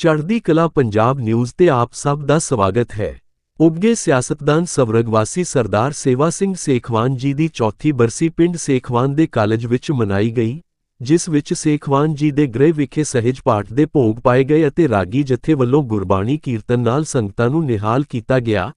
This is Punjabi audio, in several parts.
ਚੜ੍ਹਦੀ ਕਲਾ ਪੰਜਾਬ ਨਿਊਜ਼ ਤੇ ਆਪ ਸਭ ਦਾ ਸਵਾਗਤ ਹੈ। ਉੱਗੇ ਸਿਆਸਤਦਾਨ ਸਵਰਗਵਾਸੀ ਸਰਦਾਰ ਸੇਵਾ ਸਿੰਘ ਸੇਖਵਾਨ ਜੀ ਦੀ ਚੌਥੀ ਬਰਸੀ ਪਿੰਡ ਸੇਖਵਾਨ ਦੇ ਕਾਲਜ ਵਿੱਚ ਮਨਾਈ ਗਈ, ਜਿਸ ਵਿੱਚ ਸੇਖਵਾਨ ਜੀ ਦੇ ਗ੍ਰਹਿ ਵਿਖੇ ਸਹਿਜ ਪਾਠ ਦੇ ਭੋਗ ਪਾਏ ਗਏ ਅਤੇ ਰਾਗੀ ਜਥੇ ਵੱਲੋਂ ਗੁਰਬਾਣੀ ਕੀਰਤਨ ਨਾਲ ਸੰਗਤਾਂ ਨੂੰ ਨਿਹਾਲ ਕੀਤਾ ਗਿਆ।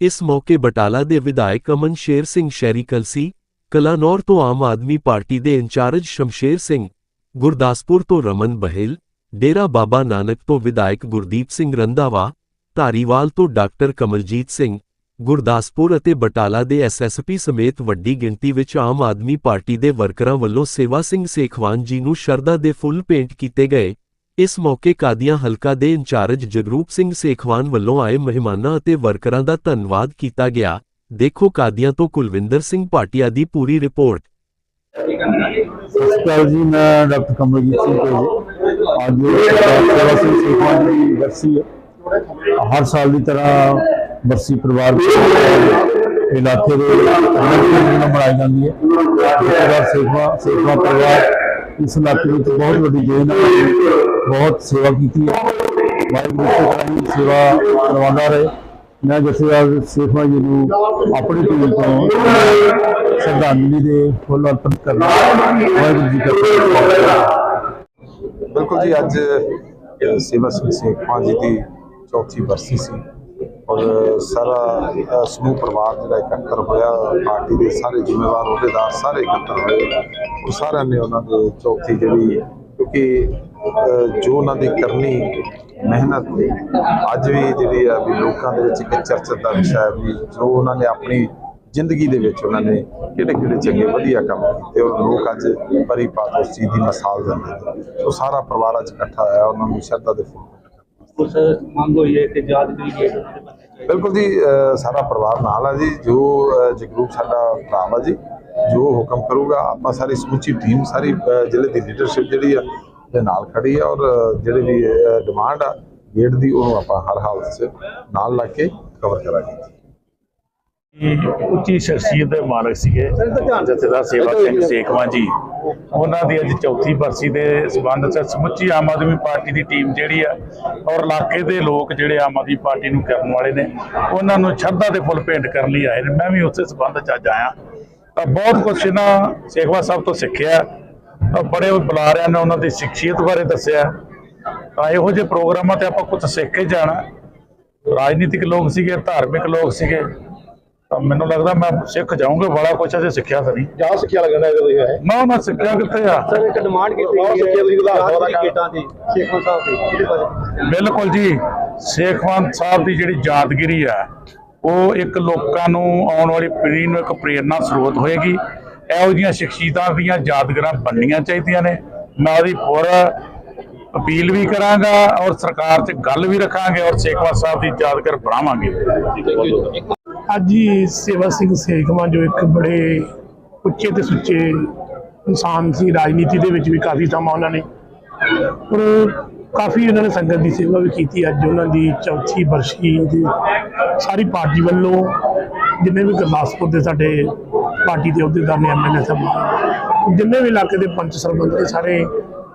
ਇਸ ਮੌਕੇ ਬਟਾਲਾ ਦੇ ਵਿਧਾਇਕ ਅਮਨ ਸ਼ੇਰ ਸਿੰਘ ਸ਼ੈਰੀ ਕਲਸੀ, ਕਲਾਨੌਰ ਤੋਂ ਆਮ ਆਦਮੀ ਪਾਰਟੀ ਦੇ ਇੰਚਾਰਜ ਸ਼ਮਸ਼ੇਰ ਸਿੰਘ, ਗੁਰਦਾਸਪੁਰ ਤੋਂ ਰਮਨ ਬਹਿਲ ਡੇਰਾ ਬਾਬਾ ਨਾਨਕ ਤੋਂ ਵਿਧਾਇਕ ਗੁਰਦੀਪ ਸਿੰਘ ਰੰਧਾਵਾ, ਧਾਰੀਵਾਲ ਤੋਂ ਡਾਕਟਰ ਕਮਲਜੀਤ ਸਿੰਘ, ਗੁਰਦਾਸਪੁਰ ਅਤੇ ਬਟਾਲਾ ਦੇ ਐਸਐਸਪੀ ਸਮੇਤ ਵੱਡੀ ਗਿਣਤੀ ਵਿੱਚ ਆਮ ਆਦਮੀ ਪਾਰਟੀ ਦੇ ਵਰਕਰਾਂ ਵੱਲੋਂ ਸੇਵਾ ਸਿੰਘ ਸੇਖਵਾਨ ਜੀ ਨੂੰ ਸ਼ਰਧਾ ਦੇ ਫੁੱਲ ਭੇਂਟ ਕੀਤੇ ਗਏ। ਇਸ ਮੌਕੇ ਕਾਦੀਆਂ ਹਲਕਾ ਦੇ ਇੰਚਾਰਜ ਜਗਰੂਪ ਸਿੰਘ ਸੇਖਵਾਨ ਵੱਲੋਂ ਆਏ ਮਹਿਮਾਨਾਂ ਅਤੇ ਵਰਕਰਾਂ ਦਾ ਧੰਨਵਾਦ ਕੀਤਾ ਗਿਆ। ਦੇਖੋ ਕਾਦੀਆਂ ਤੋਂ ਕੁਲਵਿੰਦਰ ਸਿੰਘ ਭਾਟੀਆ ਦੀ ਪੂਰੀ ਰਿਪੋਰਟ। ਸਤਿ ਜੀ, ਮੈਂ ਡਾਕਟਰ ਕਮਲਜੀਤ ਸਿੰਘ ਜੀ। ਅੱਜ ਸੇਵਾ ਸਿੰਘ ਸੇਖਵਾਨ ਦੀ ਬਰਸੀ ਹੈ ਹਰ ਸਾਲ ਦੀ ਤਰ੍ਹਾਂ ਬਰਸੀ ਪਰਿਵਾਰ ਇਲਾਕੇ ਦੇ ਨਾਲ ਮਨਾਈ ਜਾਂਦੀ ਹੈ। ਪਰਿਵਾਰ ਸੇਖਵਾ ਸੇਖਵਾ ਪਰਿਵਾਰ ਇਸ ਇਲਾਕੇ ਵਿੱਚ ਬਹੁਤ ਵੱਡੀ ਦੇਣ ਬਹੁਤ ਸੇਵਾ ਕੀਤੀ ਹੈ। ਵਾਹਿਗੁਰੂ ਜੀ ਤਰ੍ਹਾਂ ਸੇਵਾ ਕਰਵਾਉਂਦਾ ਰਹੇ। ਮੈਂ ਜਥੇਦਾਰ ਸੇਖਵਾ ਜੀ ਨੂੰ ਆਪਣੀ ਟੀਮ ਤੋਂ ਸ਼ਰਧਾਂਜਲੀ ਦੇ ਫੁੱਲ ਅਰਪਣ ਕਰਨਾ ਵਾਹਿਗੁਰੂ ਜੀ ਕਾ ਬਿਲਕੁਲ ਜੀ ਅੱਜ ਅ, ਸੇਵਾ ਸਿੰਘ ਸੇਖਵਾਂ ਜੀ ਦੀ ਚੌਥੀ ਬਰਸੀ ਸੀ। ਔਰ ਸਾਰਾ ਸਮੂਹ ਪਰਿਵਾਰ ਜਿਹੜਾ ਇਕੱਤਰ ਹੋਇਆ ਪਾਰਟੀ ਦੇ ਸਾਰੇ ਜ਼ਿੰਮੇਵਾਰ ਅਹੁਦੇਦਾਰ ਸਾਰੇ ਇਕੱਤਰ ਹੋਏ। ਉਹ ਸਾਰਿਆਂ ਨੇ ਉਹਨਾਂ ਦੇ ਚੌਥੀ ਜਿਹੜੀ ਕਿਉਂਕਿ ਜੋ ਉਹਨਾਂ ਦੀ ਕਰਨੀ ਮਿਹਨਤ ਅੱਜ ਵੀ ਜਿਹੜੀ ਆ ਵੀ ਲੋਕਾਂ ਦੇ ਵਿੱਚ ਇੱਕ ਚਰਚਾ ਦਾ ਵਿਸ਼ਾ ਹੈ ਵੀ ਜੋ ਉਹਨਾਂ ਨੇ ਆਪਣੀ ਜ਼ਿੰਦਗੀ ਦੇ ਵਿੱਚ ਉਹਨਾਂ ਨੇ ਕਿਹੜੇ ਕਿਹੜੇ ਚੰਗੇ ਵਧੀਆ ਕੰਮ ਕੀਤੇ ਔਰ ਲੋਕ ਅੱਜ ਭਰੀ ਪਾਤ ਉਸ ਚੀਜ਼ ਦੀ ਮਿਸਾਲ ਦਿੰਦੇ ਨੇ। ਸੋ ਸਾਰਾ ਪਰਿਵਾਰ ਅੱਜ ਇਕੱਠਾ ਹੋਇਆ ਉਹਨਾਂ ਨੂੰ ਸ਼ਰਧਾ ਦੇ ਫੁੱਲ ਉਸ ਮੰਗ ਹੋਈ ਹੈ ਬਿਲਕੁਲ ਜੀ ਸਾਰਾ ਪਰਿਵਾਰ ਨਾਲ ਹੈ ਜੀ ਜੋ ਜਗਰੂਪ ਸਾਡਾ ਭਰਾ ਜੀ ਜੋ ਹੁਕਮ ਕਰੂਗਾ ਆਪਾਂ ਸਾਰੀ ਸਮੁੱਚੀ ਟੀਮ ਸਾਰੀ ਜ਼ਿਲ੍ਹੇ ਦੀ ਲੀਡਰਸ਼ਿਪ ਜਿਹੜੀ ਆ ਦੇ ਨਾਲ ਖੜੀ ਆ ਔਰ ਜਿਹੜੇ ਵੀ ਡਿਮਾਂਡ ਆ ਗੇਟ ਦੀ ਉਹਨੂੰ ਆਪਾਂ ਹਰ ਹਾਲਤ 'ਚ ਨਾਲ ਲੱਗ ਕੇ ਕਵਰ ਕਰਾਂਗੇ। ਉੱਚੀ ਸ਼ਖਸੀਅਤ ਦੇ ਮਾਲਕ ਸੀਗੇ। ਜਥੇਦਾਰ ਸੇਵਾ ਸਿੰਘ ਸੇਖਵਾਂ ਜੀ। ਉਹਨਾਂ ਦੀ ਅੱਜ ਚੌਥੀ ਬਰਸੀ ਦੇ ਸਬੰਧ ਚ ਸਮੁੱਚੀ ਆਮ ਆਦਮੀ ਪਾਰਟੀ ਦੀ ਟੀਮ ਜਿਹੜੀ ਆ ਔਰ ਇਲਾਕੇ ਦੇ ਲੋਕ ਜਿਹੜੇ ਆਮ ਆਦਮੀ ਪਾਰਟੀ ਨੂੰ ਕਰਨ ਵਾਲੇ ਨੇ ਉਹਨਾਂ ਨੂੰ ਸ਼ਰਧਾ ਦੇ ਫੁੱਲ ਭੇਂਟ ਕਰਨ ਲਈ ਆਏ ਨੇ। ਮੈਂ ਵੀ ਉਸੇ ਸਬੰਧ ਚ ਅੱਜ ਆਇਆ। ਤਾਂ ਬਹੁਤ ਕੁਝ ਇਹਨਾਂ ਸੇਖਵਾ ਸਾਹਿਬ ਤੋਂ ਸਿੱਖਿਆ। ਬੜੇ ਬੁਲਾਰਿਆਂ ਨੇ ਉਹਨਾਂ ਦੀ ਸ਼ਖਸੀਅਤ ਬਾਰੇ ਦੱਸਿਆ। ਤਾਂ ਇਹੋ ਜਿਹੇ ਪ੍ਰੋਗਰਾਮਾਂ ਤੇ ਆਪਾਂ ਕੁਝ ਸਿੱਖ ਕੇ ਜਾਣਾ। ਰਾਜਨੀਤਿਕ ਲੋਕ ਸੀਗੇ ਧਾਰਮਿਕ ਲੋਕ ਸੀਗੇ। ਤਾਂ ਮੈਨੂੰ ਲੱਗਦਾ ਮੈਂ ਸਿੱਖ ਜਾਊਂਗਾ ਬੜਾ ਕੁਛ ਅਜੇ ਸਿੱਖਿਆ ਤਾਂ ਨਹੀਂ। ਜਾ ਸਿੱਖਿਆ ਲੱਗਣਾ ਇਹਦੇ ਲਈ ਹੈ? ਨਾ ਨਾ ਸਿੱਖਿਆ ਕਿੱਥੇ ਆ? ਸਰ ਇੱਕ ਡਿਮਾਂਡ ਕੀਤੀ ਬਹੁਤ ਗਈ ਸਿੱਖਿਆ ਤੁਸੀਂ ਵਿਧਾਨ ਦਾ ਗੇਟਾਂ ਦੀ ਸ਼ੇਖਵਾਂ ਸਾਹਿਬ ਦੀ ਬਿਲਕੁਲ ਜੀ ਸੇਖਵਾਨ ਸਾਹਿਬ ਦੀ ਜਿਹੜੀ ਯਾਦਗਿਰੀ ਆ ਉਹ ਇੱਕ ਲੋਕਾਂ ਨੂੰ ਆਉਣ ਵਾਲੀ ਪੀੜ੍ਹੀ ਨੂੰ ਇੱਕ ਪ੍ਰੇਰਨਾ ਸਰੋਤ ਹੋਏਗੀ। ਇਹੋ ਜਿਹੀਆਂ ਸ਼ਖਸੀਅਤਾਂ ਦੀਆਂ ਯਾਦਗਾਰਾਂ ਬਣਨੀਆਂ ਚਾਹੀਦੀਆਂ ਨੇ। ਮੈਂ ਉਹਦੀ ਪੂਰਾ ਅਪੀਲ ਵੀ ਕਰਾਂਗਾ ਔਰ ਸਰਕਾਰ 'ਚ ਗੱਲ ਵੀ ਰੱਖਾਂਗੇ ਔਰ ਸੇਖਵਾਨ ਸਾਹਿਬ ਦੀ ਯਾਦਗਾਰ ਬਣਾਵਾਂਗੇ। ਅੱਜ ਹੀ ਸੇਵਾ ਸਿੰਘ ਸੇਖਵਾਂ, ਜੋ ਇੱਕ ਬੜੇ ਉੱਚੇ ਤੇ ਸੁੱਚੇ ਇਨਸਾਨ ਸੀ, ਰਾਜਨੀਤੀ ਦੇ ਵਿੱਚ ਵੀ ਕਾਫੀ ਸਮਾਂ ਉਹਨਾਂ ਨੇ ਪਰ ਕਾਫੀ ਉਹਨਾਂ ਨੇ ਸੰਗਤ ਦੀ ਸੇਵਾ ਵੀ ਕੀਤੀ ਅੱਜ ਉਹਨਾਂ ਦੀ ਚੌਥੀ ਬਰਸੀ ਦੀ ਸਾਰੀ ਪਾਰਟੀ ਵੱਲੋਂ ਜਿੰਨੇ ਵੀ ਗੁਰਦਾਸਪੁਰ ਦੇ ਸਾਡੇ ਪਾਰਟੀ ਦੇ ਅਹੁਦੇਦਾਰ ਨੇ ਐਮਐਲਏ ਸਾਹਿਬ, ਜਿੰਨੇ ਵੀ ਇਲਾਕੇ ਦੇ ਪੰਚ ਸਰਪੰਚ ਨੇ, ਸਾਰੇ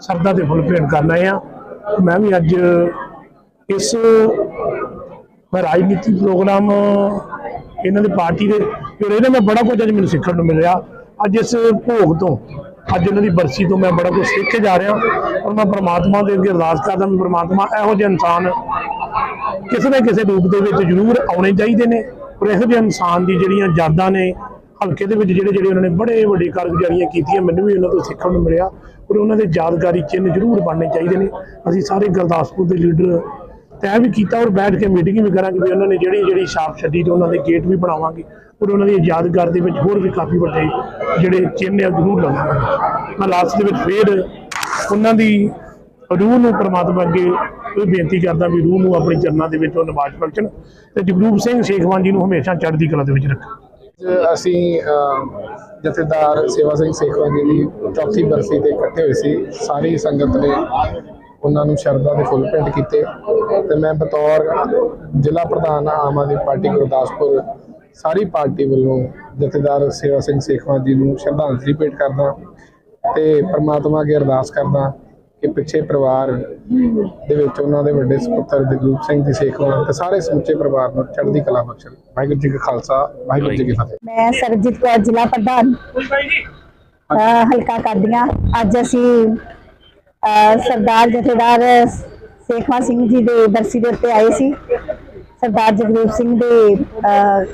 ਸਰਦਾ ਦੇ ਫੁੱਲ ਭੇਂਟ ਕਰਨ ਆਏ ਆ ਮੈਂ ਵੀ ਅੱਜ ਇਸ ਰਾਜਨੀਤੀ ਪ੍ਰੋਗਰਾਮ ਇਹਨਾਂ ਦੀ ਪਾਰਟੀ ਦੇ ਫਿਰ ਇਹਦੇ ਮੈਂ ਬੜਾ ਕੁਝ ਅੱਜ ਮੈਨੂੰ ਸਿੱਖਣ ਨੂੰ ਮਿਲਿਆ। ਅੱਜ ਇਸ ਭੋਗ ਤੋਂ, ਅੱਜ ਇਹਨਾਂ ਦੀ ਬਰਸੀ ਤੋਂ ਮੈਂ ਬੜਾ ਕੁਝ ਸਿੱਖ ਕੇ ਜਾ ਰਿਹਾ ਔਰ ਮੈਂ ਪ੍ਰਮਾਤਮਾ ਦੇ ਅੱਗੇ ਅਰਦਾਸ ਕਰਦਾ ਵੀ ਪ੍ਰਮਾਤਮਾ ਇਹੋ ਜਿਹੇ ਇਨਸਾਨ ਕਿਸੇ ਨਾ ਕਿਸੇ ਰੂਪ ਦੇ ਵਿੱਚ ਜ਼ਰੂਰ ਆਉਣੇ ਚਾਹੀਦੇ ਨੇ ਔਰ ਇਹੋ ਜਿਹੇ ਇਨਸਾਨ ਦੀ ਜਿਹੜੀਆਂ ਯਾਦਾਂ ਨੇ, ਹਲਕੇ ਦੇ ਵਿੱਚ ਜਿਹੜੇ ਜਿਹੜੇ ਉਹਨਾਂ ਨੇ ਬੜੇ ਵੱਡੀ ਕਾਰਗੁਜ਼ਾਰੀਆਂ ਕੀਤੀਆਂ, ਮੈਨੂੰ ਵੀ ਉਹਨਾਂ ਤੋਂ ਸਿੱਖਣ ਨੂੰ ਮਿਲਿਆ ਔਰ ਉਹਨਾਂ ਦੇ ਯਾਦਗਾਰੀ ਚਿੰਨ੍ਹ ਜ਼ਰੂਰ ਬਣਨੇ ਚਾਹੀਦੇ ਨੇ। ਅਸੀਂ ਸਾਰੇ ਗੁਰਦਾਸਪੁਰ ਦੇ ਲੀਡਰ ਤੈਅ ਵੀ ਕੀਤਾ ਔਰ ਬੈਠ ਕੇ ਮੀਟਿੰਗ ਵੀ ਕਰਾਂਗੇ ਵੀ ਉਹਨਾਂ ਨੇ ਜਿਹੜੀ ਜਿਹੜੀ ਛਾਪ ਛੱਡੀ ਤੇ ਉਹਨਾਂ ਦੇ ਗੇਟ ਵੀ ਬਣਾਵਾਂਗੇ ਔਰ ਉਹਨਾਂ ਦੀ ਯਾਦਗਾਰ ਦੇ ਵਿੱਚ ਹੋਰ ਵੀ ਕਾਫੀ ਵੱਡੇ ਜਿਹੜੇ ਚਿੰਨ੍ਹ ਆ ਜ਼ਰੂਰ ਲਗਾਵਾਂਗੇ ਮੈਂ ਲਾਸਟ ਦੇ ਵਿੱਚ ਫੇਰ ਉਹਨਾਂ ਦੀ ਰੂਹ ਨੂੰ ਪ੍ਰਮਾਤਮਾ ਅੱਗੇ ਇਹ ਬੇਨਤੀ ਕਰਦਾ ਵੀ ਰੂਹ ਨੂੰ ਆਪਣੇ ਚਰਨਾਂ ਦੇ ਵਿੱਚ ਉਹ ਨਮਾਜ਼ ਬਖਸ਼ਣ ਤੇ ਜਗਰੂਪ ਸਿੰਘ ਸੇਖਵਾਨ ਜੀ ਨੂੰ ਹਮੇਸ਼ਾ ਚੜ੍ਹਦੀ ਕਲਾ ਦੇ ਵਿੱਚ ਰੱਖਣ। ਅਸੀਂ ਜਥੇਦਾਰ ਸੇਵਾ ਸਿੰਘ ਸੇਖਵਾਨ ਜੀ ਦੀ ਚੌਥੀ ਬਰਸੀ ਤੇ ਇਕੱਠੇ ਹੋਏ ਸੀ। ਸਾਰੀ ਸੰਗਤ ਨੇ ਉਹਨਾਂ ਨੂੰ ਸ਼ਰਧਾ ਦੇ ਫੁੱਲ ਭੇਂਟ ਕੀਤੇ ਤੇ ਮੈਂ ਬਤੌਰ ਜ਼ਿਲ੍ਹਾ ਪ੍ਰਧਾਨ ਆਮ ਆਦਮੀ ਪਾਰਟੀ ਗੁਰਦਾਸਪੁਰ ਸਾਰੀ ਪਾਰਟੀ ਵੱਲੋਂ ਜਥੇਦਾਰ ਸੇਵਾ ਸਿੰਘ ਸੇਖਵਾਂ ਜੀ ਨੂੰ ਸ਼ਰਧਾਂਜਲੀ ਭੇਟ ਕਰਦਾ ਤੇ ਪ੍ਰਮਾਤਮਾ ਅੱਗੇ ਅਰਦਾਸ ਕਰਦਾ ਕਿ ਪਿੱਛੇ ਪਰਿਵਾਰ ਦੇ ਵਿੱਚ ਉਹਨਾਂ ਦੇ ਵੱਡੇ ਸੁਪੁੱਤਰ ਜਗਰੂਪ ਸਿੰਘ ਜੀ ਸੇਖਵਾਨ ਤੇ ਸਾਰੇ ਸਮੁੱਚੇ ਪਰਿਵਾਰ ਨੂੰ ਚੜ੍ਹਦੀ ਕਲਾ ਬਖਸ਼ਣ। ਵਾਹਿਗੁਰੂ ਜੀ ਕਾ ਖਾਲਸਾ ਵਾਹਿਗੁਰੂ ਜੀ ਕੀ ਫਤਿਹ। ਮੈਂ ਸਰਜੀਤ ਕੌਰ ਜ਼ਿਲ੍ਹਾ ਪ੍ਰਧਾਨ ਹਲਕਾ ਕਾਦੀਆਂ। ਅੱਜ ਅਸੀਂ ਸਰਦਾਰ ਜਥੇਦਾਰ ਸੇਖਵਾ ਸਿੰਘ ਜੀ ਦੇ ਬਰਸੀ ਦੇ ਉੱਤੇ ਆਏ ਸੀ। ਸਰਦਾਰ ਜਗਰੂਪ ਸਿੰਘ ਦੇ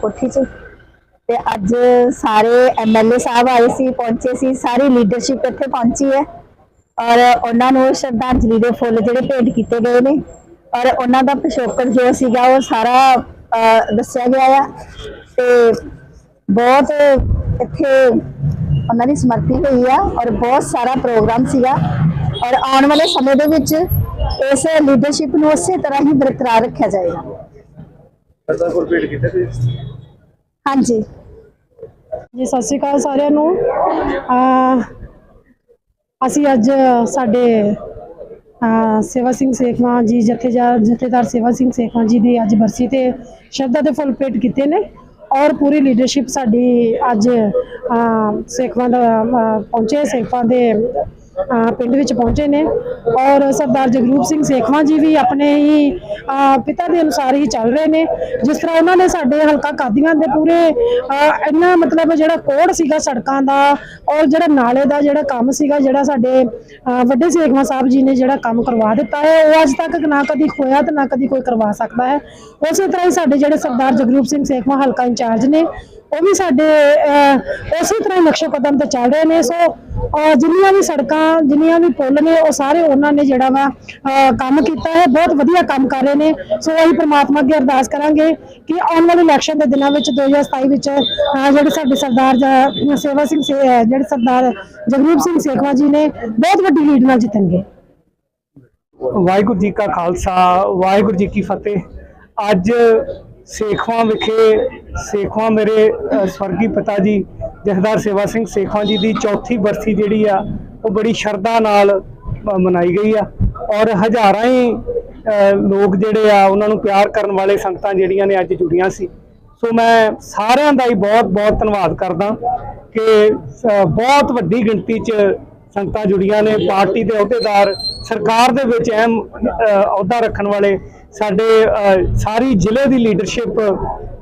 ਕੋਠੀ 'ਚ। ਤੇ ਅੱਜ ਸਾਰੇ ਐਮਐਲਏ ਸਾਹਿਬ ਆਏ ਸੀ, ਪਹੁੰਚੇ ਸੀ। ਸਾਰੀ ਲੀਡਰਸ਼ਿਪ ਇੱਥੇ ਪਹੁੰਚੀ ਹੈ। ਔਰ ਉਹਨਾਂ ਨੂੰ ਸ਼ਰਧਾਂਜਲੀ ਦੇ ਫੁੱਲ ਜਿਹੜੇ ਭੇਟ ਕੀਤੇ ਗਏ ਨੇ। ਔਰ ਉਹਨਾਂ ਦਾ ਪਿਛੋਕੜ ਜੋ ਸੀਗਾ, ਉਹ ਸਾਰਾ ਦੱਸਿਆ ਗਿਆ ਆ। ਤੇ ਬਹੁਤ ਇੱਥੇ ਉਹਨਾਂ ਦੀ ਸਮਰਪੀ ਹੋਈ ਆ। ਔਰ ਬਹੁਤ ਸਾਰਾ ਪ੍ਰੋਗਰਾਮ ਸੀਗਾ। ਔਰ ਆਉਣ ਵਾਲੇ ਸਮੇਂ ਦੇ ਵਿੱਚ ਇਸ ਲੀਡਰਸ਼ਿਪ ਨੂੰ ਉਸੇ ਤਰ੍ਹਾਂ ਹੀ ਬਰਕਰਾਰ ਰੱਖਿਆ ਜਾਏਗਾ। ਹਾਂਜੀ। ਜੀ ਸਤਿ ਸ਼੍ਰੀ ਅਕਾਲ ਸਾਰਿਆਂ ਨੂੰ। ਅਸੀਂ ਅੱਜ ਸਾਡੇ ਸੇਵਾ ਸਿੰਘ ਸੇਖਵਾਂ ਜੀ ਜਥੇਦਾਰ ਜਥੇਦਾਰ ਸੇਵਾ ਸਿੰਘ ਸੇਖਵਾਂ ਜੀ ਦੀ ਅੱਜ ਬਰਸੀ ਤੇ ਸ਼ਰਧਾ ਦੇ ਫੁੱਲ ਭੇਟ ਕੀਤੇ ਨੇ ਔਰ ਪੂਰੀ ਲੀਡਰਸ਼ਿਪ ਸਾਡੀ ਅੱਜ ਅਹ ਸੇਖਵਾਂ ਦਾ ਪਹੁੰਚੇ ਸੇਖਵਾਂ ਦੇ ਪਿੰਡ ਵਿੱਚ ਪਹੁੰਚੇ ਨੇ ਔਰ ਸਰਦਾਰ ਜਗਰੂਪ ਸਿੰਘ ਸੇਖਵਾਂ ਜੀ ਵੀ ਆਪਣੇ ਹੀ ਪਿਤਾ ਦੇ ਅਨੁਸਾਰ ਹੀ ਚੱਲ ਰਹੇ ਨੇ। ਜਿਸ ਤਰ੍ਹਾਂ ਉਹਨਾਂ ਨੇ ਸਾਡੇ ਹਲਕਾ ਕਾਦੀਆਂ ਦੇ ਪੂਰੇ ਇੰਨਾ ਮਤਲਬ ਜਿਹੜਾ ਕੋੜ ਸੀਗਾ ਸੜਕਾਂ ਦਾ ਔਰ ਜਿਹੜਾ ਨਾਲੇ ਦਾ ਜਿਹੜਾ ਕੰਮ ਸੀਗਾ ਜਿਹੜਾ ਸਾਡੇ ਵੱਡੇ ਸੇਖਵਾਂ ਸਾਹਿਬ ਜੀ ਨੇ ਜਿਹੜਾ ਕੰਮ ਕਰਵਾ ਦਿੱਤਾ ਹੈ ਉਹ ਅੱਜ ਤੱਕ ਨਾ ਕਦੀ ਖੋਇਆ ਤੇ ਨਾ ਕਦੀ ਕੋਈ ਕਰਵਾ ਸਕਦਾ ਹੈ। ਉਸੇ ਤਰ੍ਹਾਂ ਹੀ ਸਾਡੇ ਜਿਹੜੇ ਸਰਦਾਰ ਜਗਰੂਪ ਸਿੰਘ ਸੇਖਵਾਂ ਹਲਕਾ ਇੰਚਾਰਜ ਨੇ ਉਹ ਵੀ ਸਾਡੇ ਅਹ, ਉਸੇ ਤਰ੍ਹਾਂ ਹੀ ਨਕਸ਼ੇ ਕਦਮ ਤੇ ਚੱਲ ਰਹੇ ਨੇ। ਸੋ ਅਹ, ਜਿੰਨੀਆਂ ਵੀ ਸੜਕਾਂ ਜਿੰਨੀਆਂ ਵੀ ਪੁਲ ਨੇ ਉਹ ਸਾਰੇ ਉਹਨਾਂ ਨੇ ਜਿਹੜਾ ਵਾ ਕੰਮ ਕੀਤਾ ਹੈ ਬਹੁਤ ਵਧੀਆ ਕੰਮ ਕਰ ਰਹੇ ਨੇ। ਸੋ ਅਸੀਂ ਪ੍ਰਮਾਤਮਾ ਅੱਗੇ ਅਰਦਾਸ ਕਰਾਂਗੇ ਕਿ ਆਉਣ ਵਾਲੇ ਇਲੈਕਸ਼ਨ ਦੇ ਦਿਨਾਂ ਵਿੱਚ 2027 ਵਿੱਚ ਜਿਹੜੇ ਸਾਡੇ ਸਰਦਾਰ ਸੇਵਾ ਸਿੰਘ ਸੇ- ਅਹ, ਜਿਹੜੇ ਸਰਦਾਰ ਜਗਰੂਪ ਸਿੰਘ ਸੇਖਵਾ ਜੀ ਨੇ ਬਹੁਤ ਵੱਡੀ ਲੀਡ ਨਾਲ ਜਿੱਤਣਗੇ। ਵਾਹਿਗੁਰੂ ਜੀ ਕਾ ਖਾਲਸਾ ਵਾਹਿਗੁਰੂ ਜੀ ਕੀ ਫਤਿਹ। ਅੱਜ ਸੇਖਵਾਂ ਵਿਖੇ, ਸੇਖਵਾਂ ਮੇਰੇ ਸਵਰਗੀ ਪਿਤਾ ਜੀ ਜਥੇਦਾਰ ਸੇਵਾ ਸਿੰਘ ਸੇਖਵਾਂ ਜੀ ਦੀ ਚੌਥੀ ਬਰਸੀ ਜਿਹੜੀ ਆ, ਉਹ ਬੜੀ ਸ਼ਰਧਾ ਨਾਲ ਮਨਾਈ ਗਈ ਆ। ਔਰ ਹਜ਼ਾਰਾਂ ਹੀ ਲੋਕ ਜਿਹੜੇ ਆ, ਉਹਨਾਂ ਨੂੰ ਪਿਆਰ ਕਰਨ ਵਾਲੇ ਸੰਗਤਾਂ ਜਿਹੜੀਆਂ ਨੇ ਅੱਜ ਜੁੜੀਆਂ ਸੀ। ਸੋ ਮੈਂ ਸਾਰਿਆਂ ਦਾ ਹੀ ਬਹੁਤ ਬਹੁਤ ਧੰਨਵਾਦ ਕਰਦਾ ਕਿ ਬਹੁਤ ਵੱਡੀ ਗਿਣਤੀ 'ਚ ਸੰਗਤਾਂ ਜੁੜੀਆਂ ਨੇ, ਪਾਰਟੀ ਦੇ ਅਹੁਦੇਦਾਰ, ਸਰਕਾਰ ਦੇ ਵਿੱਚ ਅਹਿਮ ਅਹੁਦਾ ਰੱਖਣ ਵਾਲੇ ਸਾਡੇ ਸਾਰੀ ਜ਼ਿਲ੍ਹੇ ਦੀ ਲੀਡਰਸ਼ਿਪ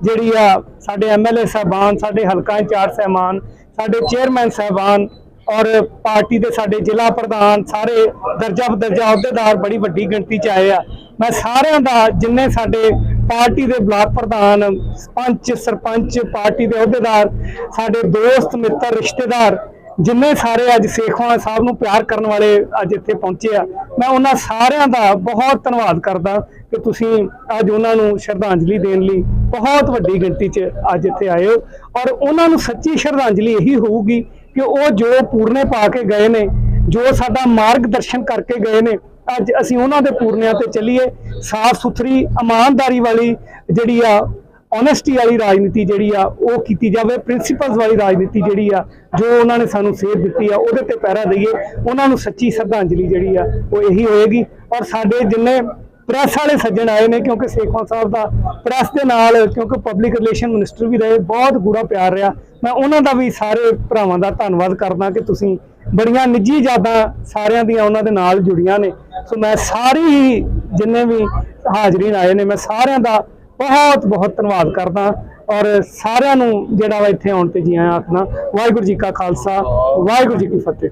ਜਿਹੜੀ ਆ, ਸਾਡੇ ਐਮਐਲਏ ਸਾਹਿਬਾਨ, ਸਾਡੇ ਹਲਕਾ ਇੰਚਾਰਜ ਸਹਿਬਾਨ, ਸਾਡੇ ਚੇਅਰਮੈਨ ਸਾਹਿਬਾਨ ਔਰ ਪਾਰਟੀ ਦੇ ਸਾਡੇ ਜ਼ਿਲ੍ਹਾ ਪ੍ਰਧਾਨ ਸਾਰੇ ਦਰਜਾ ਬਦਰਜਾ ਅਹੁਦੇਦਾਰ ਬੜੀ ਵੱਡੀ ਗਿਣਤੀ 'ਚ ਆਏ ਆ। ਮੈਂ ਸਾਰਿਆਂ ਦਾ, ਜਿੰਨੇ ਸਾਡੇ ਪਾਰਟੀ ਦੇ ਬਲਾਕ ਪ੍ਰਧਾਨ ਪੰਚ ਸਰਪੰਚ, ਪਾਰਟੀ ਦੇ ਅਹੁਦੇਦਾਰ, ਸਾਡੇ ਦੋਸਤ, ਮਿੱਤਰ, ਰਿਸ਼ਤੇਦਾਰ ਜਿੰਨੇ ਸਾਰੇ ਅੱਜ ਸੇਖਵਾਂ ਸਾਹਿਬ ਨੂੰ ਪਿਆਰ ਕਰਨ ਵਾਲੇ ਅੱਜ ਇੱਥੇ ਪਹੁੰਚੇ ਆ, ਮੈਂ ਉਹਨਾਂ ਸਾਰਿਆਂ ਦਾ ਬਹੁਤ ਧੰਨਵਾਦ ਕਰਦਾ ਕਿ ਤੁਸੀਂ ਅੱਜ ਉਹਨਾਂ ਨੂੰ ਸ਼ਰਧਾਂਜਲੀ ਦੇਣ ਲਈ ਬਹੁਤ ਵੱਡੀ ਗਿਣਤੀ 'ਚ ਅੱਜ ਇੱਥੇ ਆਏ ਹੋ। ਔਰ ਉਹਨਾਂ ਨੂੰ ਸੱਚੀ ਸ਼ਰਧਾਂਜਲੀ ਇਹੀ ਹੋਊਗੀ ਕਿ ਉਹ ਜੋ ਪੂਰਨੇ ਪਾ ਕੇ ਗਏ ਨੇ, ਜੋ ਸਾਡਾ ਮਾਰਗਦਰਸ਼ਨ ਕਰਕੇ ਗਏ ਨੇ, ਅੱਜ ਅਸੀਂ ਉਹਨਾਂ ਦੇ ਪੂਰਨਿਆਂ ਤੇ ਚੱਲੀਏ। ਸਾਫ਼ ਸੁਥਰੀ ਇਮਾਨਦਾਰੀ ਵਾਲੀ ਜਿਹੜੀ ਆ ਓਨੈਸਟੀ ਵਾਲੀ ਰਾਜਨੀਤੀ ਜਿਹੜੀ ਆ, ਉਹ ਕੀਤੀ ਜਾਵੇ ਪ੍ਰਿੰਸੀਪਲਸ ਵਾਲੀ ਰਾਜਨੀਤੀ ਜਿਹੜੀ ਆ, ਜੋ ਉਹਨਾਂ ਨੇ ਸਾਨੂੰ ਸੇਧ ਦਿੱਤੀ ਆ, ਉਹਦੇ ਤੇ ਪਹਿਰਾ ਦਈਏ, ਉਹਨਾਂ ਨੂੰ ਸੱਚੀ ਸ਼ਰਧਾਂਜਲੀ ਜਿਹੜੀ ਆ, ਉਹ ਇਹੀ ਹੋਏਗੀ। ਔਰ ਸਾਡੇ ਜਿੰਨੇ ਪ੍ਰੈਸ ਵਾਲੇ ਸੱਜਣ ਆਏ ਨੇ, ਕਿਉਂਕਿ ਸੇਖਵਾਂ ਸਾਹਿਬ ਦਾ ਪ੍ਰੈਸ ਦੇ ਨਾਲ, ਕਿਉਂਕਿ ਪਬਲਿਕ ਰਿਲੇਸ਼ਨ ਮਿਨਿਸਟਰ ਵੀ ਰਹੇ, ਬਹੁਤ ਗੂੜਾ ਪਿਆਰ ਰਿਹਾ। ਮੈਂ ਉਹਨਾਂ ਦਾ ਵੀ ਸਾਰੇ ਭਰਾਵਾਂ ਦਾ ਧੰਨਵਾਦ ਕਰਦਾ ਕਿ ਤੁਸੀਂ ਬੜੀਆਂ ਨਿੱਜੀ ਯਾਦਾਂ ਸਾਰਿਆਂ ਦੀਆਂ ਉਹਨਾਂ ਦੇ ਨਾਲ ਜੁੜੀਆਂ ਨੇ। ਸੋ ਮੈਂ ਸਾਰੀ ਹੀ ਜਿੰਨੇ ਵੀ ਹਾਜ਼ਰੀਨ ਆਏ ਨੇ, ਮੈਂ ਸਾਰਿਆਂ ਦਾ ਬਹੁਤ ਬਹੁਤ ਧੰਨਵਾਦ ਕਰਦਾ। ਔਰ ਸਾਰਿਆਂ ਨੂੰ ਜਿਹੜਾ ਵਾ ਇੱਥੇ ਆਉਣ ਤੇ ਜੀ ਆਇਆਂ ਆਖਣਾ, ਵਾਹਿਗੁਰੂ ਜੀ ਕਾ ਖਾਲਸਾ, ਵਾਹਿਗੁਰੂ ਜੀ ਕੀ ਫਤਿਹ।